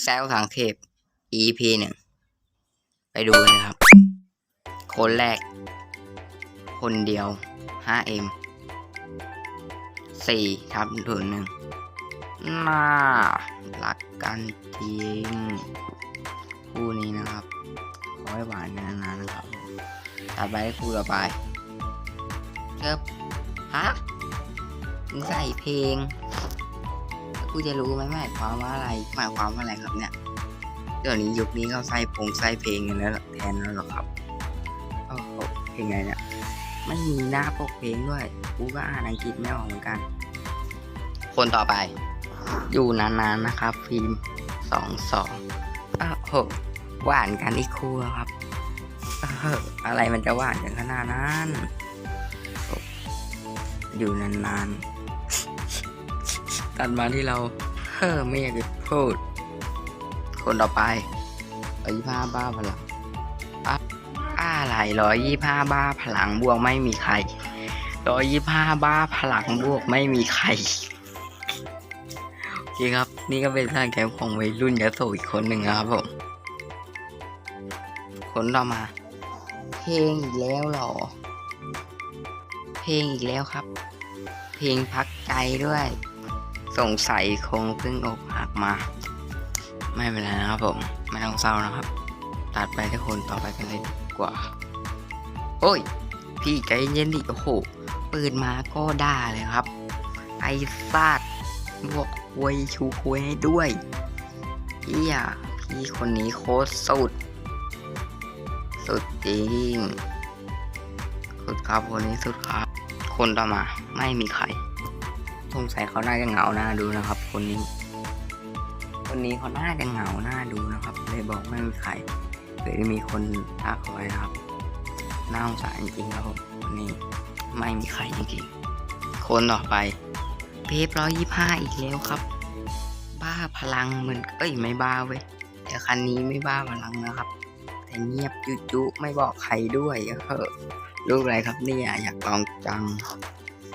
แซวสังเขป EP หนึ่งไปดูเลยครับ คนแรก คนเดียว 5M 4ทับถึงหนึ่งน่ารักกันจริงคู่นี้นะครับขอให้หวานนนานๆนะครับต่อไปคู่ต่อไปเชิบฮะมึงใส่เพลง กูจะรู้ไหมหมายความว่าอะไรหมายความว่าอะไรครับเนี่ยเดี๋ยวนี้ยุคนี้เขาใส่พงใส่เพลงกันแล้วเหรอแทนแล้วเหรอครับโอ้โหเพลงไงเนี่ยไม่มีหน้าปกเพลงด้วยกูก็อ่านอังกฤษไม่ออกเหมือนกัน คนต่อไป อยู่นานๆนะครับ ฟิล์มสองสองอ้าวโหหวานกันอีกคู่แล้วครับเอออะไรมันจะหวานกันขนาดนั้นโอ้อยู่นานๆ ตัดมาที่เราเฮ้อไม่อยากจะพูด คนต่อไปร้อยยี่ห้าบ้าพลังอะอะไรร้อยยี่ห้าบ้าพลังบวกไม่มีใครร้อยยี่ห้าบ้าพลังบวกไม่มีใครโอเคครับ นี่ก็เป็นสร้างแกมของวัยรุ่นยโสอีกคนหนึ่งครับผมคนต่อมา เพลงอีกแล้วหรอ เพลงอีกแล้วครับ เพลงพักใจด้วย สงสัยคงเพิ่งอกหักมา ไม่เป็นไรนะครับผม ไม่ต้องเศร้านะครับ ตัดไปที่คนต่อไปกันเลยดีกว่า โอ้ย พี่ใจเย็นดิโอ้โหปืนมาก็ด่าเลยครับ ไอ้ซาดบวกควยชูควยให้ด้วยเฮียพี่คนนี้โคตรสุด สุดจริง สุดครับคนนี้สุดครับ คนต่อมาไม่มีใคร สงสัยเขาน่าจะเหงาหน้าดูนะครับ คนนี้ คนนี้เขาน่าจะเหงาหน้าดูนะครับ เลยบอกไม่มีใครหรือมีคนทักเอาไว้นะครับน่าสงสารจริงๆครับผมคนนี้ไม่มีใครจริงๆ คนต่อไปเพฟร้อยยี่ห้าอีกแล้วครับ บ้าพลังเหมือนเอ้ยไม่บ้าเว้ยแต่คันนี้ไม่บ้าพลังนะครับ แต่เงียบจุ๊จุไม่บอกใครด้วยเออรูปอะไรครับเนี่ยอยากลองจัง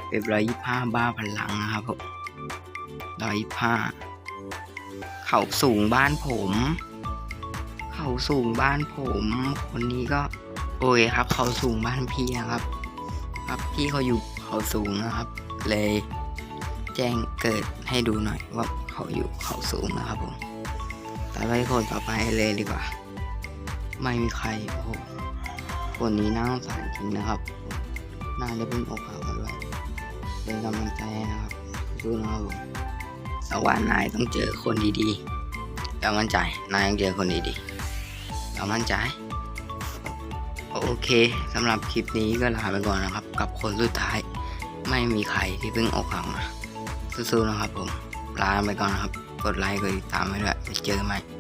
เป็นร้อยยี่ห้าบ้าพลังนะครับผมร้อยยี่ห้าเขาสูงบ้านผม เขาสูงบ้านผม คนนี้ก็ โอ้ยครับ เขาสูงบ้านพี่นะครับ ครับพี่เขาอยู่เขาสูงนะครับ เลยแจ้งเกิดให้ดูหน่อยว่าเขาอยู่เขาสูงนะครับผมต่อไปคนต่อไปเลยดีกว่า ไม่มีใครโอ้คนนี้น่าสงสารจริงนะครับ น่าจะเพิ่งอกหักมาด้วย เป็นกำลังใจนะครับสู้นะครับผมแต่ว่านายต้องเจอคนดีๆเรามั่นใจนายต้องเจอคนดีๆเรามั่นใจ โอเคสำหรับคลิปนี้ก็ลาไปก่อนนะครับ กับคนสุดท้าย ไม่มีใครที่เพิ่งอกหักมาสู้ๆนะครับผมลาไปก่อนนะครับ กดไลค์กดติดตามไว้ด้วยไปเจอกันใหม